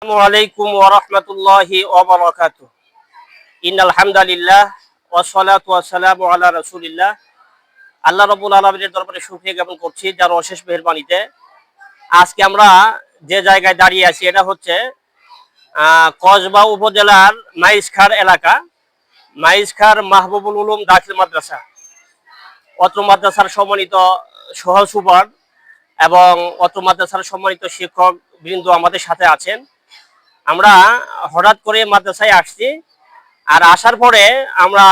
আসসালামু আলাইকুম ওয়া রাহমাতুল্লাহি ওয়া বারাকাতুহু। ইন্নাল হামদালিল্লাহ ওয়া সলাতু ওয়া সালামু আলা রাসূলিল্লাহ। আল্লাহ রাব্বুল আলামিনের দরবারে শুকরিয়া জ্ঞাপন করছি যার অশেষ মেহেরবানিতে। আজকে আমরা যে জায়গায় দাঁড়িয়ে আছি, এটা হচ্ছে কসবা উপজেলার মাইজখার এলাকা, মাইজখার মাহবুবুল উলুম দাখিল মাদ্রাসা। অত্র মাদ্রাসার সম্মানিত সহ সুপার এবং অত্র মাদ্রাসার সম্মানিত শিক্ষক বৃন্দ আমাদের সাথে আছেন। আমরা হঠাৎ করে মাদ্রাসায় আসছি আর আসার পরে আমরা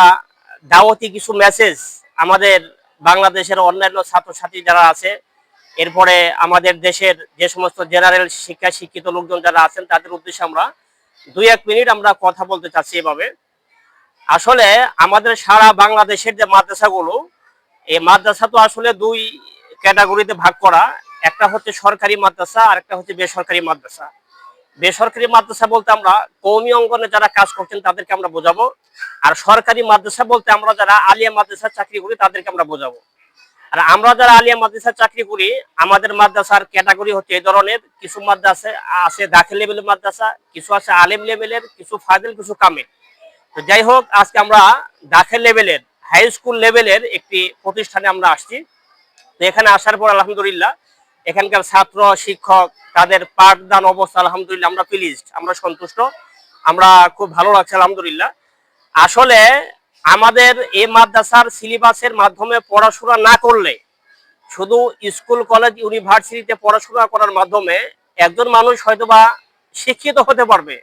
দাওয়াতি কিছু মেসেজ আমাদের বাংলাদেশের অন্যান্য ছাত্রছাত্রী যারা আছে, এরপরে আমাদের দেশের যে সমস্ত জেনারেল শিক্ষা শিক্ষিত লোকজন যারা আছেন, তাদের উদ্দেশ্যে আমরা দুই এক মিনিট আমরা কথা বলতে চাচ্ছি এভাবে। আসলে আমাদের সারা বাংলাদেশের যে মাদ্রাসাগুলো, এই মাদ্রাসা তো আসলে দুই ক্যাটাগরিতে ভাগ করা, একটা হচ্ছে সরকারি মাদ্রাসা আর একটা হচ্ছে বেসরকারি মাদ্রাসা। বেসরকারি মাদ্রাসা বলতে আমরা কৌমি অঙ্গনে যারা কাজ করছেন তাদেরকে আমরা বোঝাবো। আর সরকারি মাদ্রাসা বলতে আমরা যারা আলিয়া মাদ্রাসার চাকরি করি তাদেরকে আমরা বোঝাবো। আর আমরা যারা আলিয়া মাদ্রাসা চাকরি করি, আমাদের মাদ্রাসার ক্যাটাগরি হচ্ছে এই ধরনের। কিছু মাদ্রাসা আছে দাখিল লেভেলের মাদ্রাসা, কিছু আছে আলেম লেভেলের, কিছু ফাজিল, কিছু কামে তো যাই হোক, আজকে আমরা দাখিল লেভেলের, হাই স্কুল লেভেলের একটি প্রতিষ্ঠানে আমরা আসছি। তো এখানে আসার পর আলহামদুলিল্লাহ এখানকার ছাত্র, শিক্ষক, তাদের পাঠদান অবস্থা আলহামদুলিল্লাহ আমরা প্লিজড আমরা সন্তুষ্ট, আমরা খুব ভালো লাগছে আলহামদুলিল্লাহ। আসলে আমাদের এই মাদ্রাসার সিলেবাসের মাধ্যমে পড়াশোনা না করলে, শুধু স্কুল, কলেজ, ইউনিভার্সিটিতে পড়াশোনা করার মাধ্যমে একজন মানুষ হয়তোবা শিক্ষিত হতে পারবে,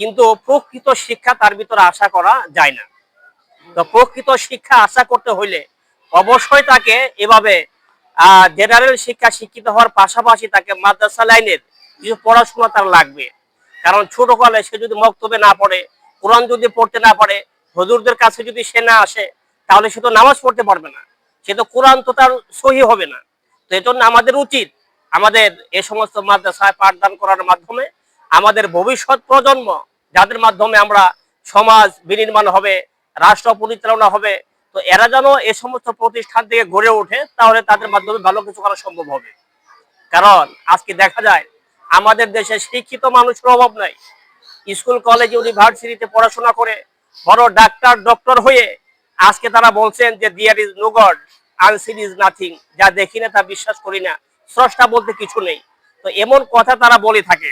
কিন্তু প্রকৃত শিক্ষা তার ভিতরে আশা করা যায় না। তো প্রকৃত শিক্ষা আশা করতে হইলে অবশ্যই তাকে এভাবে জেনারেল শিক্ষা শিক্ষিত হওয়ার পাশাপাশি তাকে মাদ্রাসা লাইনের কিছু পড়াশোনা তার লাগবে। কারণ ছোটকালে সে যদি মক্তবে না পড়ে, কোরআন যদি পড়তে না পারে, হজুরদের কাছে যদি সে না আসে, তাহলে সে তো নামাজ পড়তে পারবে না। সে তো কোরআন তো তার সহি হবে না। তো এই জন্য আমাদের উচিত আমাদের এ সমস্ত মাদ্রাসায় পাঠদান করার মাধ্যমে আমাদের ভবিষ্যৎ প্রজন্ম, যাদের মাধ্যমে আমরা সমাজ বিনির্মাণ হবে, রাষ্ট্র পরিচালনা হবে তো এরা যেন এ সমস্ত প্রতিষ্ঠান থেকে গড়ে ওঠে, তাহলে তাদের মাধ্যমে ভালো কিছু করা সম্ভব হবে। কারণ, আজকে দেখা যায়, আমাদের দেশে শিক্ষিত মানুষের অভাব নাই। স্কুল, কলেজ, ইউনিভার্সিটিতে পড়াশোনা করে বড় ডাক্তার, ডক্টর হয়ে আজকে তারা বলছেন যে there is no god unseen is nothing যা দেখি না, তা বিশ্বাস করি না। স্রষ্টা বলতে কিছু নেই। তো এমন কথা তারা বলে থাকে।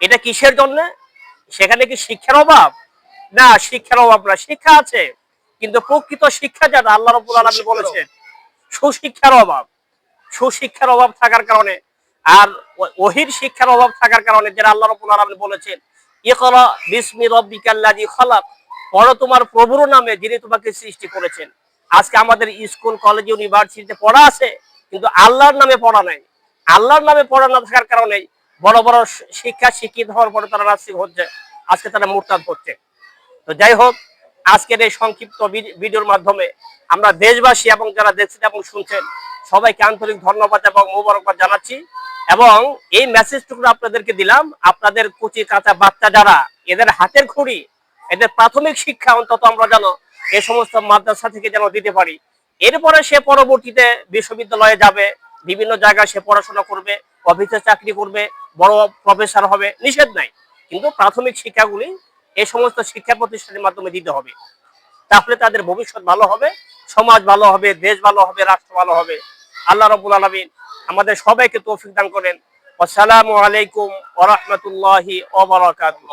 এটা কিসের জন্য? সেখানে কি শিক্ষার অভাব? না, শিক্ষার অভাব না। শিক্ষা আছে। কিন্তু প্রকৃত শিক্ষা যারা আল্লাহ রবুল আলমী বলেছেন সুশিক্ষার অভাব সুশিক্ষার অভাব থাকার কারণে আর ওহির শিক্ষার অভাব থাকার কারণে যারা আল্লাহ রবুল আলমী বলেছেন ইকরা বিসমি রব্বিকাল্লাযী খালাক পড়ো তোমার প্রভুর নামে যিনি তোমাকে সৃষ্টি করেছেন। আজকে আমাদের স্কুল কলেজ ইউনিভার্সিটিতে পড়া আছে কিন্তু আল্লাহর নামে পড়া নাই। আল্লাহর নামে পড়া না থাকার কারণে বড় বড় শিক্ষা শিক্ষিত হওয়ার পরে তারা নাস্তিক হচ্ছে আজকে তারা মুরতাদ হচ্ছে। তো যাই হোক আজকের এই সংক্ষিপ্ত ভিডিওর মাধ্যমে আমরা দেশবাসী এবং যারা দেখছেন এবং শুনছেন, সবাইকে আন্তরিক ধন্যবাদ এবং মোবারকবাদ জানাচ্ছি। এবং এই মেসেজটুকু আপনাদেরকে দিলাম, আপনাদের কুচি কাঁচা বাচ্চা যারা, এদের হাতের খুঁড়ি, এদের প্রাথমিক শিক্ষা অন্তত আমরা যেন এ সমস্ত মাদ্রাসা থেকে যেন দিতে পারি। এরপরে সে পরবর্তীতে বিশ্ববিদ্যালয়ে যাবে, বিভিন্ন জায়গায় সে পড়াশোনা করবে, অফিসে চাকরি করবে, বড় প্রফেসর হবে, নিষেধ নাই। কিন্তু প্রাথমিক শিক্ষাগুলি এই সমস্ত শিক্ষা প্রতিষ্ঠানের মাধ্যমে দিতে হবে। তাহলে তাদের ভবিষ্যৎ ভালো হবে, সমাজ ভালো হবে, দেশ ভালো হবে, রাষ্ট্র ভালো হবে। আল্লাহ রবুল আলমিন আমাদের সবাইকে তৌফিক দান করেন। আসসালামু আলাইকুম ওরহমতুল্লাহি ওবরাকাতুহ